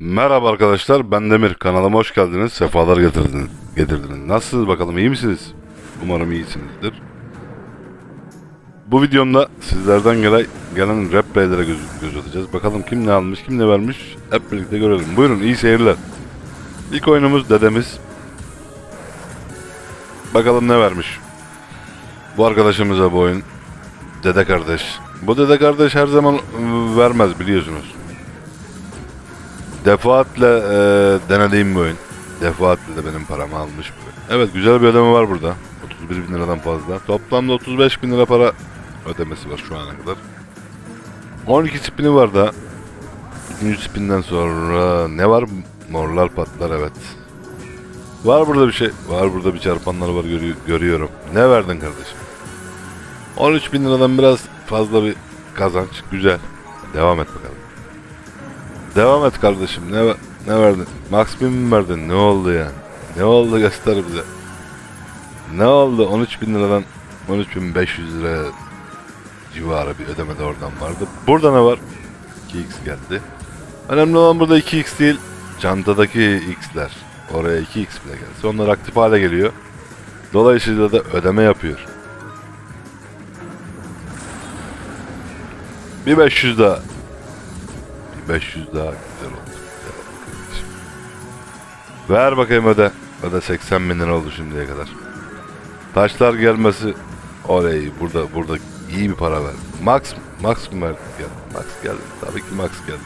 Merhaba arkadaşlar ben Demir kanalıma hoş geldiniz sefalar getirdiniz, getirdiniz. Nasılsınız bakalım iyi misiniz? Umarım iyisinizdir. Bu videomda sizlerden gelen, gelen rap beylere göz, göz atacağız. Bakalım kim ne almış kim ne vermiş hep birlikte görelim. Buyurun iyi seyirler. İlk oyunumuz dedemiz. Bakalım ne vermiş. Bu arkadaşımıza bu oyun. Dede kardeş. Bu dede kardeş her zaman vermez biliyorsunuz. Defaatle e, denediğim bir oyun. Defaatle de benim paramı almış bu oyun. Evet güzel bir ödeme var burada. 31 bin liradan fazla. Toplamda 35 bin lira para ödemesi var şu ana kadar. 12 spini var da. 3. spinden sonra ne var? Morlar patlar evet. Var burada bir şey. Var burada bir çarpanlar var görü- görüyorum. Ne verdin kardeşim? 13 bin liradan biraz fazla bir kazanç. Güzel. Devam et bakalım. Devam et kardeşim. Ne ne verdin? Max bin mi verdin? Ne oldu yani? Ne oldu göster bize. Ne oldu? 13 bin liradan 13.500 lira civarı bir ödeme de oradan vardı. Burada ne var? 2x geldi. Önemli olan burada 2x değil. Çantadaki x'ler. Oraya 2x bile gelse onlar aktif hale geliyor. Dolayısıyla da ödeme yapıyor. Bir 500 daha. Bir 500 daha güzel oldu. Ver bakayım öde. Öde 80 bin lira oldu şimdiye kadar. Taşlar gelmesi oley burada burada iyi bir para ver. Max Max mı verdi? Geldi. Max geldi. Tabii ki Max geldi.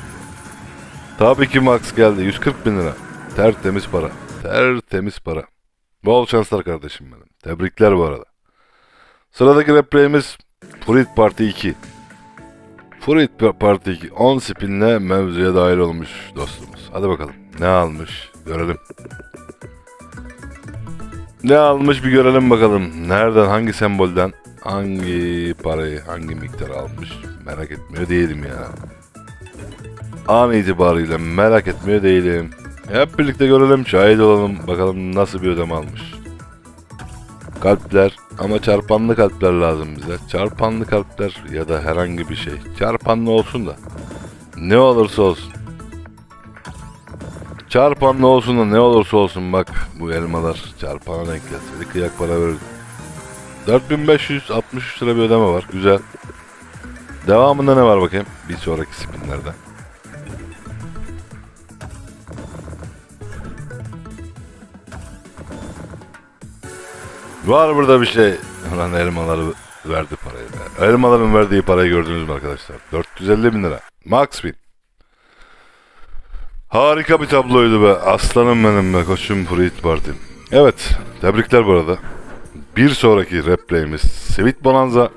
Tabii ki Max geldi. 140 bin lira. Tertemiz para. Tertemiz para. Bol şanslar kardeşim benim. Tebrikler bu arada. Sıradaki replayimiz Fruit Party 2. Fruit Party 2 10 spinle mevzuya dahil olmuş dostumuz. Hadi bakalım. Ne almış? Görelim. Ne almış bir görelim bakalım. Nereden, hangi sembolden, hangi parayı, hangi miktar almış merak etmiyor değilim ya. An itibariyle merak etmiyor değilim. Hep birlikte görelim, şahit olalım. Bakalım nasıl bir ödeme almış. Kalpler ama çarpanlı kalpler lazım bize. Çarpanlı kalpler ya da herhangi bir şey. Çarpanlı olsun da. Ne olursa olsun. Çarpanlı olsun da ne olursa olsun bak bu elmalar çarpana denk gelseydi kıyak para verirdi. 4563 lira bir ödeme var güzel. Devamında ne var bakayım bir sonraki spinlerde. Var burada bir şey. Lan elmaları verdi parayı be. Elmaların verdiği parayı gördünüz mü arkadaşlar? 450 bin lira. Max bin. Harika bir tabloydu be. Aslanım benim be. Koçum Fruit Party. Evet. Tebrikler bu arada. Bir sonraki replayimiz Sweet Bonanza.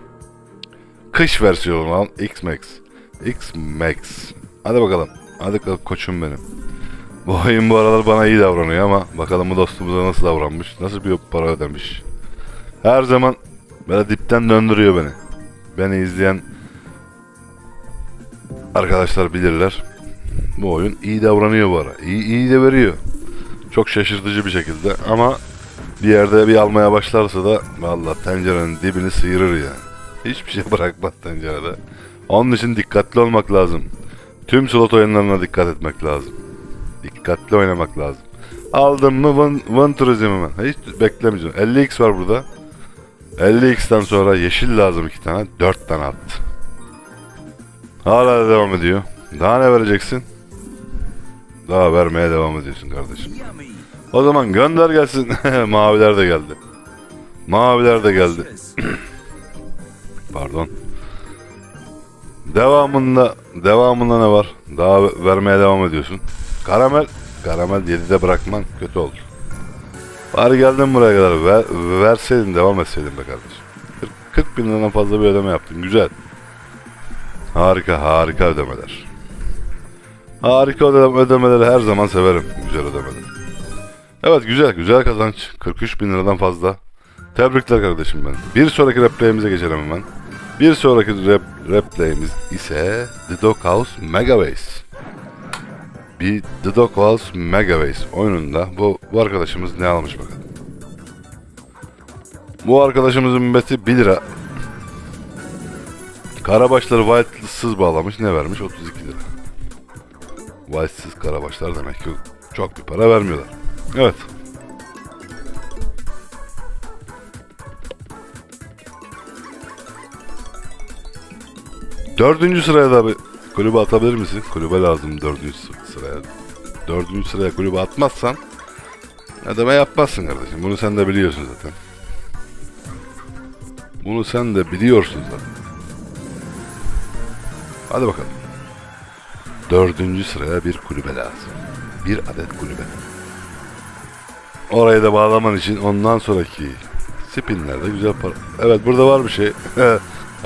Kış versiyonu olan X-Max. X-Max. Hadi bakalım. Hadi ko- koçum benim. Bu oyun bu aralar bana iyi davranıyor ama bakalım bu dostumuza nasıl davranmış. Nasıl bir para ödemiş. Her zaman böyle dipten döndürüyor beni. Beni izleyen arkadaşlar bilirler. Bu oyun iyi davranıyor bu ara. İyi, iyi de veriyor. Çok şaşırtıcı bir şekilde ama bir yerde bir almaya başlarsa da vallahi tencerenin dibini sıyırır yani. Hiçbir şey bırakmaz tencerede. Onun için dikkatli olmak lazım. Tüm slot oyunlarına dikkat etmek lazım. Dikkatli oynamak lazım. Aldım mı Van, Van Turizm hemen. Hiç beklemeyeceğim. 50x var burada. 50x'ten sonra yeşil lazım iki tane. 4 tane attı. Hala devam ediyor. Daha ne vereceksin? Daha vermeye devam ediyorsun kardeşim. O zaman gönder gelsin. Maviler de geldi. Maviler de geldi. Pardon. Devamında devamında ne var? Daha vermeye devam ediyorsun. Karamel. Karamel 7'de bırakman kötü oldu. Bari geldin buraya kadar. Ver, verseydin devam etseydin be kardeşim. 40, 40 bin liradan fazla bir ödeme yaptın. Güzel. Harika harika ödemeler. Harika ödeme, ödemeleri her zaman severim. Güzel ödemeler. Evet güzel güzel kazanç. 43 bin liradan fazla. Tebrikler kardeşim ben. Bir sonraki replayimize geçelim hemen. Bir sonraki rap, replayimiz ise The Doghouse Megabase. Bir The Doghouse Megabase oyununda bu, bu arkadaşımız ne almış bakalım. Bu arkadaşımızın beti 1 lira. Karabaşları Wild'sız bağlamış ne vermiş? 32 lira. Valsiz karabaşlar demek ki çok bir para vermiyorlar. Evet. Dördüncü sıraya da bir kulübe atabilir misin? Kulübe lazım dördüncü sıraya. Dördüncü sıraya kulübe atmazsan ödeme yapmazsın kardeşim. Bunu sen de biliyorsun zaten. Bunu sen de biliyorsun zaten. Hadi bakalım. Dördüncü sıraya bir kulübe lazım. Bir adet kulübe. Orayı da bağlaman için ondan sonraki spinlerde güzel para... Evet burada var bir şey.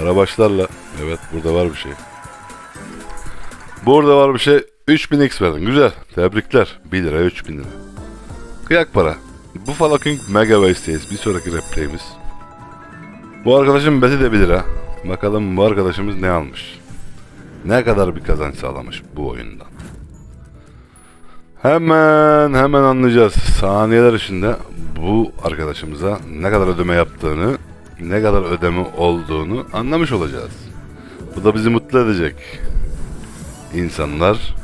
Arabaşlarla. Evet burada var bir şey. Burada var bir şey. 3000x verdin. Güzel. Tebrikler. 1 lira 3000 lira. Kıyak para. Buffalo King Mega Waste'deyiz. Bir sonraki replay'imiz. Bu arkadaşın beti de 1 lira. Bakalım bu arkadaşımız ne almış. Ne kadar bir kazanç sağlamış bu oyundan. Hemen hemen anlayacağız. Saniyeler içinde bu arkadaşımıza ne kadar ödeme yaptığını, ne kadar ödeme olduğunu anlamış olacağız. Bu da bizi mutlu edecek. İnsanlar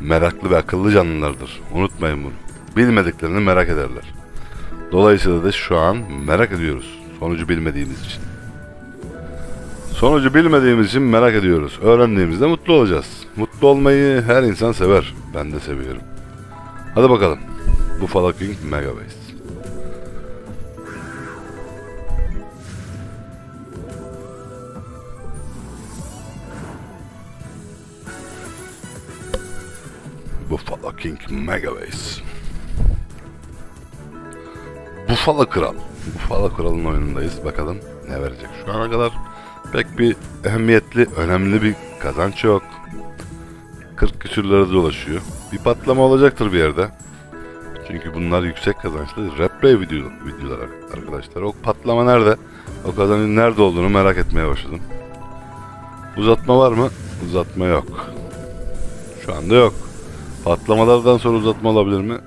meraklı ve akıllı canlılardır. Unutmayın bunu. Bilmediklerini merak ederler. Dolayısıyla da şu an merak ediyoruz. Sonucu bilmediğimiz için. Sonucu bilmediğimiz için merak ediyoruz. Öğrendiğimizde mutlu olacağız. Mutlu olmayı her insan sever. Ben de seviyorum. Hadi bakalım. Buffalo King Mega Buffalo King Mega Base. Buffalo Kral. Buffalo Kral'ın oyunundayız. Bakalım ne verecek. Şu ana kadar pek bir ehemmiyetli, önemli bir kazanç yok. 40 küsürlere dolaşıyor. Bir patlama olacaktır bir yerde. Çünkü bunlar yüksek kazançlı replay video, videolar arkadaşlar. O patlama nerede? O kazancın nerede olduğunu merak etmeye başladım. Uzatma var mı? Uzatma yok. Şu anda yok. Patlamalardan sonra uzatma olabilir mi?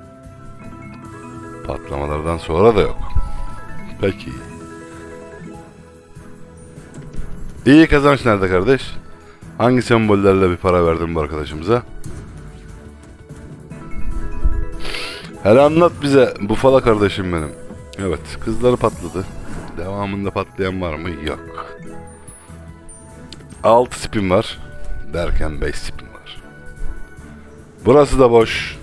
Patlamalardan sonra da yok. Peki. İyi kazanç nerede kardeş? Hangi sembollerle bir para verdin bu arkadaşımıza? Hele anlat bize Bufala kardeşim benim. Evet kızları patladı. Devamında patlayan var mı? Yok. 6 spin var. Derken 5 spin. Burası da boş.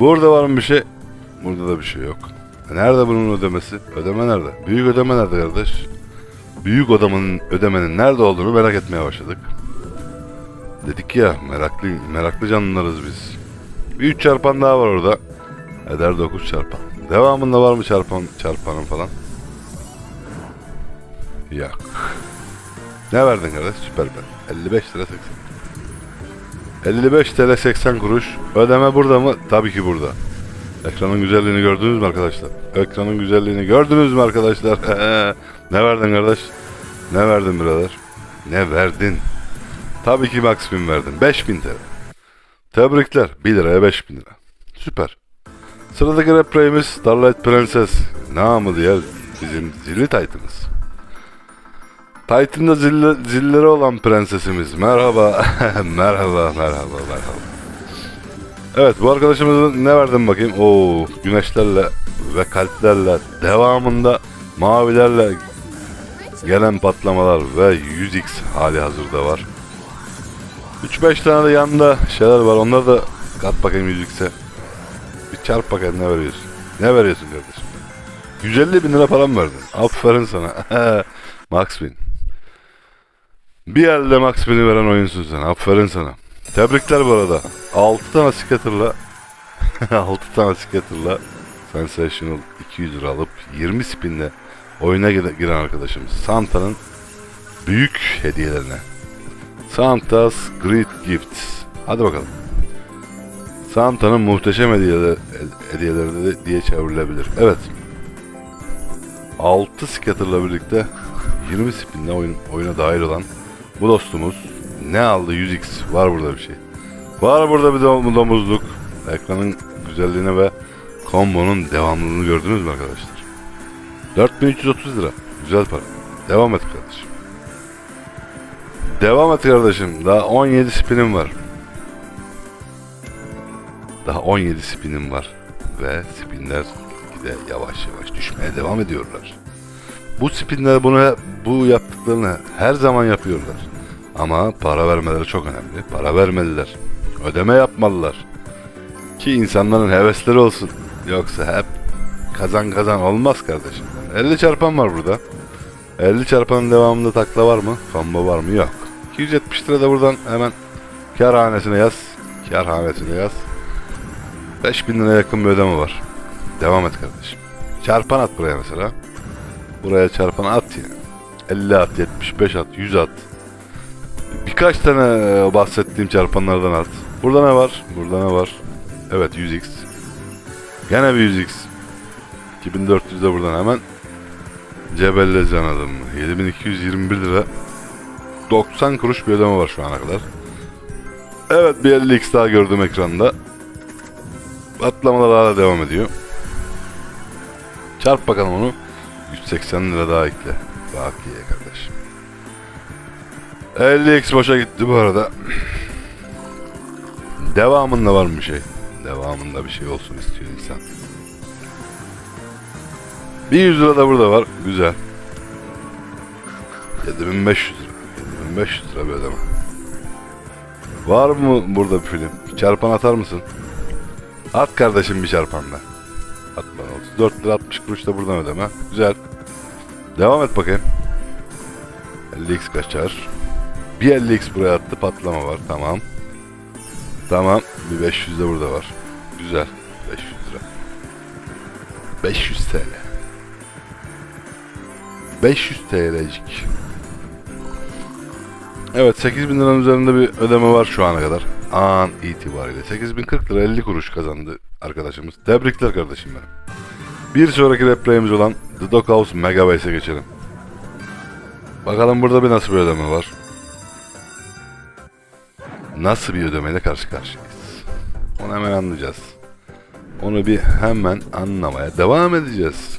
Burada var mı bir şey? Burada da bir şey yok. Nerede bunun ödemesi? Ödeme nerede? Büyük ödeme nerede kardeş? Büyük ödemenin, ödemenin nerede olduğunu merak etmeye başladık. Dedik ya meraklı meraklı canlılarız biz. Bir 3 çarpan daha var orada. Eder 9 çarpan. Devamında var mı çarpan çarpanın falan? Yok. Ne verdin kardeş? Süper ben. 55 lira 80. 55 TL 80 kuruş. Ödeme burada mı? Tabii ki burada. Ekranın güzelliğini gördünüz mü arkadaşlar? Ekranın güzelliğini gördünüz mü arkadaşlar? ne verdin kardeş? Ne verdin birader? Ne verdin? Tabii ki Max Bin verdin. 5000 TL. Tebrikler. 1 liraya 5000 lira. Süper. Sıradaki replayimiz Starlight Princess. Namı diğer bizim zilli Titan'ız. Titan'da zilli, zilleri olan prensesimiz. Merhaba. merhaba, merhaba, merhaba. Evet bu arkadaşımıza ne verdim bakayım? Oo güneşlerle ve kalplerle devamında mavilerle gelen patlamalar ve 100x hali hazırda var. 3-5 tane de yanında şeyler var. Onları da kat bakayım 100x'e. Bir çarp bakayım ne veriyorsun? Ne veriyorsun kardeşim? 150 bin lira param verdin. Aferin sana. Max Bin. Bir elde Max Bin'i veren oyunsun sen. Aferin sana. Tebrikler bu arada. 6 tane scatter'la 6 tane scatter'la Sensational 200 lira alıp 20 spinle oyuna gire- giren arkadaşımız Santa'nın büyük hediyelerine. Santa's Great Gifts. Hadi bakalım. Santa'nın muhteşem hediyeleri, hediyeleri diye çevrilebilir. Evet. 6 scatter'la birlikte 20 spinle oyun, oyuna dahil olan bu dostumuz ne aldı 100x var burada bir şey. Var burada bir dom- domuzluk. Ekranın güzelliğine ve kombonun devamlılığını gördünüz mü arkadaşlar? 4330 lira. Güzel para. Devam et kardeşim. Devam et kardeşim. Daha 17 spinim var. Daha 17 spinim var. Ve spinler gide yavaş yavaş düşmeye devam ediyorlar. Bu spinler bunu bu yaptıklarını her zaman yapıyorlar. Ama para vermeleri çok önemli. Para vermeliler. Ödeme yapmalılar. Ki insanların hevesleri olsun. Yoksa hep kazan kazan olmaz kardeşim. 50 çarpan var burada. 50 çarpanın devamında takla var mı? Combo var mı? Yok. 270 lira da buradan hemen kar hanesine yaz. Kar hanesine yaz. 5000 liraya yakın bir ödeme var. Devam et kardeşim. Çarpan at buraya mesela. Buraya çarpan at yani. 50 at, 75 at, 100 at. Birkaç tane e, bahsettiğim çarpanlardan at. Burada ne var? Burada ne var? Evet 100x. Gene bir 100x. 2400 de buradan hemen. Cebelle can adım. 7221 lira. 90 kuruş bir ödeme var şu ana kadar. Evet bir 50x daha gördüm ekranda. Atlamalar hala devam ediyor. Çarp bakalım onu. 180 lira daha ekle. Bakiye kardeşim. 50x boşa gitti bu arada. Devamında var mı şey? Devamında bir şey olsun istiyor insan. Bir 100 lira da burada var. Güzel. 7500 lira. 7500 lira bir ödeme. Var mı burada bir film? Çarpan atar mısın? At kardeşim bir çarpanla. At bana 34 lira 60 kuruş da buradan ödeme. Güzel. Devam et bakayım. 50x kaçar. Bir 50x buraya attı patlama var. Tamam. Tamam. Bir 500 de burada var. Güzel. 500 lira. 500 TL. 500 TL'cik. Evet 8000 liranın üzerinde bir ödeme var şu ana kadar. An itibariyle. 8040 lira 50 kuruş kazandı arkadaşımız. Tebrikler kardeşim benim. Bir sonraki replayimiz olan The Doghouse Megabase'e geçelim. Bakalım burada bir nasıl bir ödeme var. Nasıl bir ödemeyle karşı karşıyayız. Onu hemen anlayacağız. Onu bir hemen anlamaya devam edeceğiz.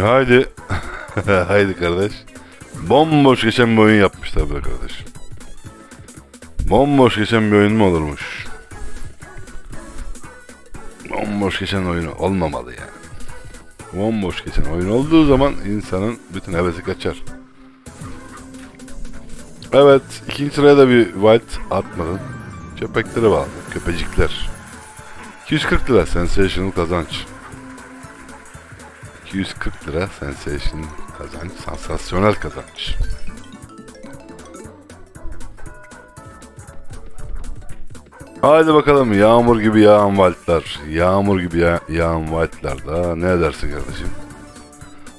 Haydi. Haydi kardeş. Bomboş geçen bir oyun yapmışlar be kardeş. Bomboş geçen bir oyun mu olurmuş? Bomboş geçen oyun olmamalı yani. Bomboş geçen oyun olduğu zaman insanın bütün hevesi kaçar. Evet, ikinci sıraya da bir white atmadın. Köpekleri bağlı, köpecikler. 240 lira sensational kazanç. 240 lira sensation kazanç, sansasyonel kazanç. Haydi bakalım yağmur gibi yağan valtlar, yağmur gibi ya yağan valtlar da ne edersin kardeşim?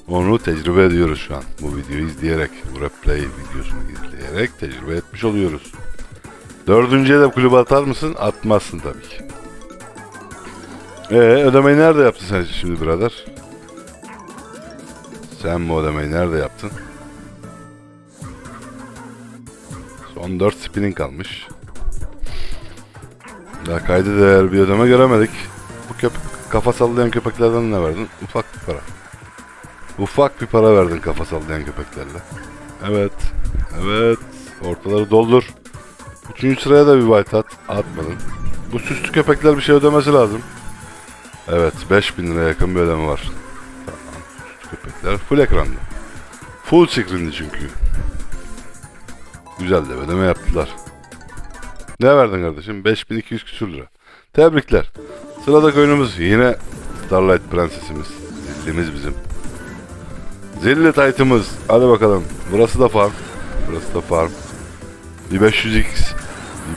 Onu tecrübe ediyoruz şu an. Bu videoyu izleyerek, bu replay videosunu izleyerek tecrübe etmiş oluyoruz. Dördüncüye de kulübe atar mısın? Atmazsın tabii ki. Ee, ödemeyi nerede yaptın sen şimdi birader? Sen bu ödemeyi nerede yaptın? Son 4 spinning kalmış. Daha kaydı değer bir ödeme göremedik. Bu köpek, kafa sallayan köpeklerden ne verdin? Ufak bir para. Ufak bir para verdin kafa sallayan köpeklerle. Evet. Evet. Ortaları doldur. Üçüncü sıraya da bir white at. Atmadın. Bu süslü köpekler bir şey ödemesi lazım. Evet. 5000 liraya yakın bir ödeme var. Köpekler full ekranda. Full screen'di çünkü. Güzel de ödeme yaptılar. Ne verdin kardeşim? 5200 küsür lira. Tebrikler. Sıradaki oyunumuz yine Starlight Prensesimiz. Zillimiz bizim. Zilli Tight'ımız. Hadi bakalım. Burası da farm. Burası da farm. Bir 500x.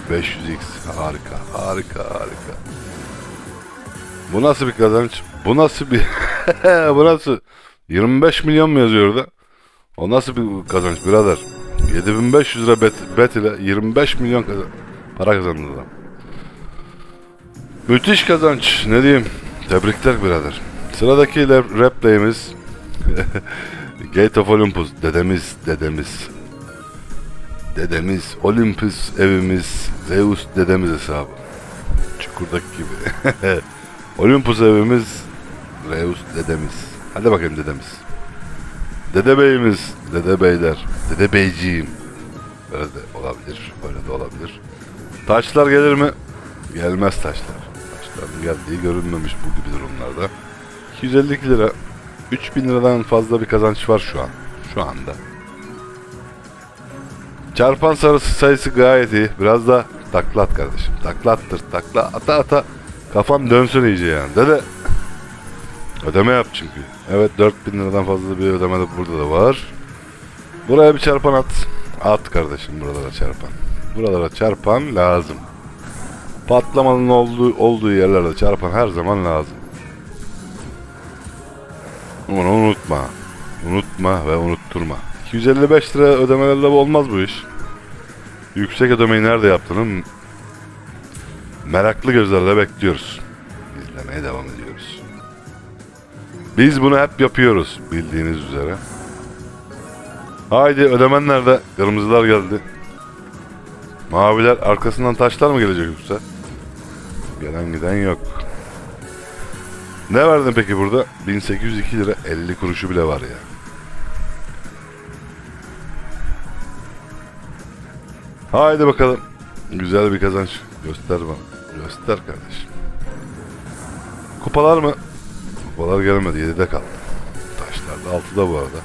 Bir 500x. Harika. Harika. Harika. Bu nasıl bir kazanç? Bu nasıl bir... Bu nasıl? 25 milyon mu yazıyor orada? O nasıl bir kazanç birader? 7500 lira bet, bet ile 25 milyon kazan para kazandı adam. Müthiş kazanç. Ne diyeyim? Tebrikler birader. Sıradaki rap- play'imiz Gate of Olympus. Dedemiz, dedemiz. Dedemiz, Olympus evimiz, Zeus dedemiz hesabı. Çukurdaki gibi. Olympus evimiz. Reus dedemiz. Hadi bakayım dedemiz. Dede beyimiz. Dede beyler. Dede beyciğim. Böyle de olabilir. Böyle de olabilir. Taşlar gelir mi? Gelmez taşlar. Taşların geldiği görünmemiş bu gibi durumlarda. 252 lira. 3000 liradan fazla bir kazanç var şu an. Şu anda. Çarpan sarısı sayısı gayet iyi. Biraz da takla at kardeşim. Takla attır. Takla ata ata. Kafam dönsün iyice yani. Dede. Ödeme yap çünkü. Evet 4000 liradan fazla bir ödeme de burada da var. Buraya bir çarpan at. At kardeşim buralara çarpan. Buralara çarpan lazım. Patlamanın olduğu, olduğu yerlerde çarpan her zaman lazım. Onu unutma. Unutma ve unutturma. 255 lira ödemelerle olmaz bu iş. Yüksek ödemeyi nerede yaptığını meraklı gözlerle bekliyoruz. İzlemeye devam ediyoruz. Biz bunu hep yapıyoruz bildiğiniz üzere. Haydi ödemen nerede? Kırmızılar geldi. Maviler arkasından taşlar mı gelecek yoksa? Gelen giden yok. Ne verdin peki burada? 1802 lira 50 kuruşu bile var ya. Haydi bakalım. Güzel bir kazanç. Göster bana. Göster kardeşim. Kupalar mı? Kupalar gelmedi. 7'de kaldı. Taşlar da 6'da bu arada.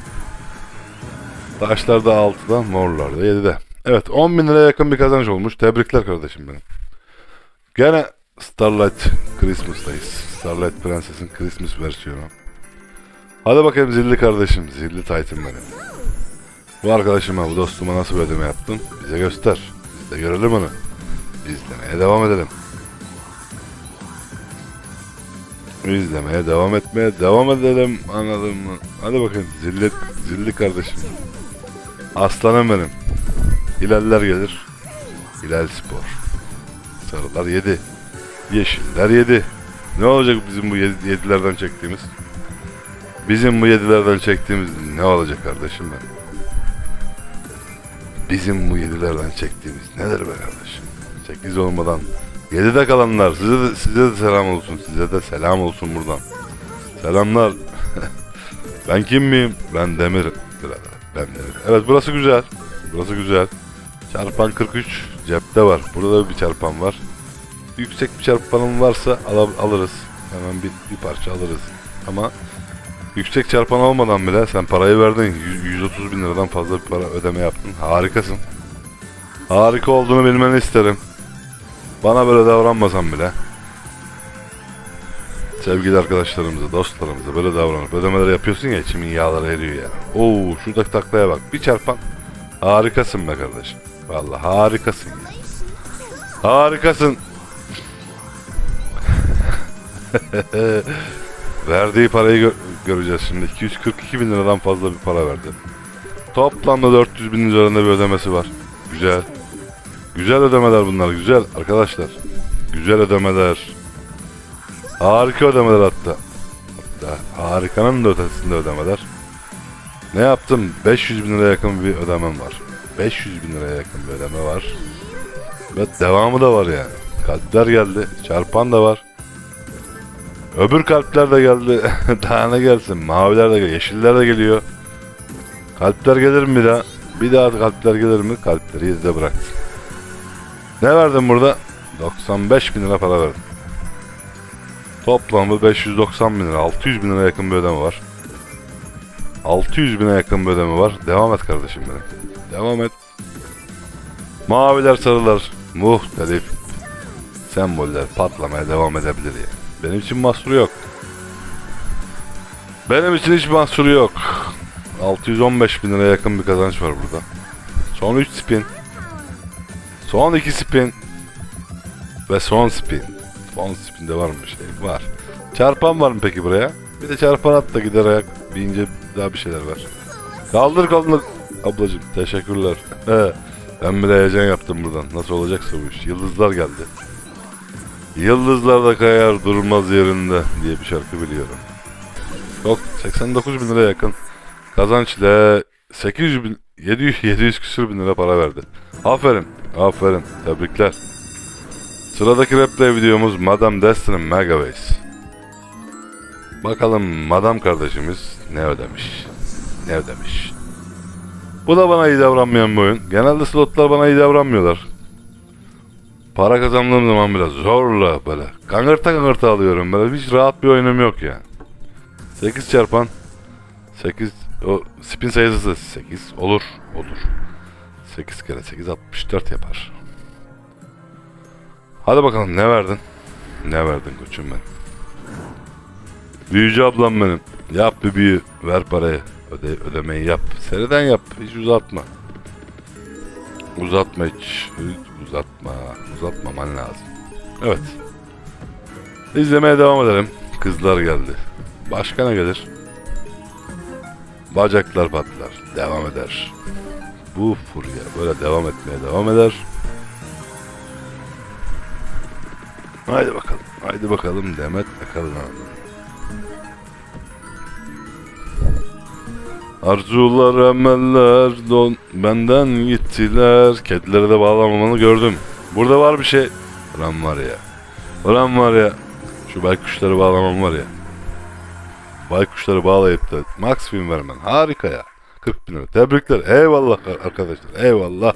Taşlar da 6'da, morlar da 7'de. Evet 10 bin liraya yakın bir kazanç olmuş. Tebrikler kardeşim benim. Gene Starlight Christmas'tayız. Starlight Prenses'in Christmas versiyonu. Hadi bakayım zilli kardeşim. Zilli Titan benim. Bu arkadaşıma, bu dostuma nasıl bir ödeme yaptın? Bize göster. Biz de görelim onu. İzlemeye devam edelim. İzlemeye devam etmeye devam edelim. Anladın mı? Hadi bakayım. Zilli, zilli kardeşim. Aslanım benim. Hilaller gelir. Hilal Spor. Sarılar yedi. Yeşiller yedi. Ne olacak bizim bu yedi- yedilerden çektiğimiz? Bizim bu yedilerden çektiğimiz ne olacak kardeşim ben? Bizim bu yedilerden çektiğimiz nedir be kardeşim? Sekiz olmadan yedide kalanlar size de, size de selam olsun. Size de selam olsun buradan. Selamlar. ben kim miyim? Ben Demir. Ben Demir. Evet burası güzel. Burası güzel. Çarpan 43 cepte var. Burada da bir çarpan var. Yüksek bir çarpanım varsa al- alırız. Hemen bir, bir parça alırız. Ama yüksek çarpan olmadan bile sen parayı verdin. Yüz- 130 bin liradan fazla bir para ödeme yaptın. Harikasın. Harika olduğunu bilmeni isterim. Bana böyle davranmasan bile. Sevgili arkadaşlarımıza, dostlarımıza böyle davranıp ödemeler yapıyorsun ya içimin yağları eriyor ya. Oo şuradaki taklaya bak. Bir çarpan. Harikasın be kardeşim. Vallahi harikasın ya. Harikasın. Verdiği parayı gö- göreceğiz şimdi. 242 bin liradan fazla bir para verdi. Toplamda 400 bin üzerinde bir ödemesi var. Güzel. Güzel ödemeler bunlar güzel arkadaşlar. Güzel ödemeler. Harika ödemeler hatta. Hatta harikanın da ötesinde ödemeler. Ne yaptım? 500 bin liraya yakın bir ödemem var. 500 bin liraya yakın bir ödeme var. Ve devamı da var yani. Kalpler geldi. Çarpan da var. Öbür kalpler de geldi. daha ne gelsin? Maviler de geliyor. Yeşiller de geliyor. Kalpler gelir mi bir daha? Bir daha kalpler gelir mi? Kalpleri izle bıraktım. Ne verdim burada? 95 bin lira para verdim. Toplamı 590 bin lira. 600 bin lira yakın bir ödeme var. 600 bine yakın bir ödeme var. Devam et kardeşim benim. Devam et. Maviler sarılar. Muhtelif. Semboller patlamaya devam edebilir ya. Benim için mahsuru yok. Benim için hiç mahsuru yok. 615 bin liraya yakın bir kazanç var burada. Son 3 spin. Son 2 spin. Ve son spin. Son spinde var mı bir şey? Var. Çarpan var mı peki buraya? Bir de çarpan at da gider ayak deyince daha bir şeyler var. Kaldır kaldır. Ablacım teşekkürler. Ben bile heyecan yaptım buradan. Nasıl olacaksa bu iş. Yıldızlar geldi. Yıldızlar da kayar durmaz yerinde diye bir şarkı biliyorum. Yok 89 bin lira yakın kazançla 800 bin 700, 700 küsür bin lira para verdi. Aferin, aferin, tebrikler. Sıradaki replay videomuz Madame Destiny Megabase. Bakalım madam kardeşimiz ne ödemiş. Ne ödemiş. Bu da bana iyi davranmayan bir oyun. Genelde slotlar bana iyi davranmıyorlar. Para kazandığım zaman biraz zorla böyle. Kangırta kangırta alıyorum böyle. Hiç rahat bir oyunum yok ya. 8 çarpan 8 o spin sayısı 8 olur olur. 8 kere 8 64 yapar. Hadi bakalım ne verdin? Ne verdin koçum ben? Büyücü ablam benim. Yap bir büyü. Ver parayı. Öde, ödemeyi yap. Seriden yap. Hiç uzatma. Uzatma. Hiç uzatma. Uzatmaman lazım. Evet. İzlemeye devam edelim. Kızlar geldi. Başka ne gelir? Bacaklar patlar. Devam eder. Bu furya böyle devam etmeye devam eder. Haydi bakalım. Haydi bakalım Demet bakalım. Arzular emeller don benden gittiler. Kedilere de bağlamamanı gördüm. Burada var bir şey. Ulan var ya. Ulan var ya. Şu baykuşları bağlamam var ya. Baykuşları bağlayıp da Max film vermen. Harika ya. 40 bin lira. Tebrikler. Eyvallah arkadaşlar. Eyvallah.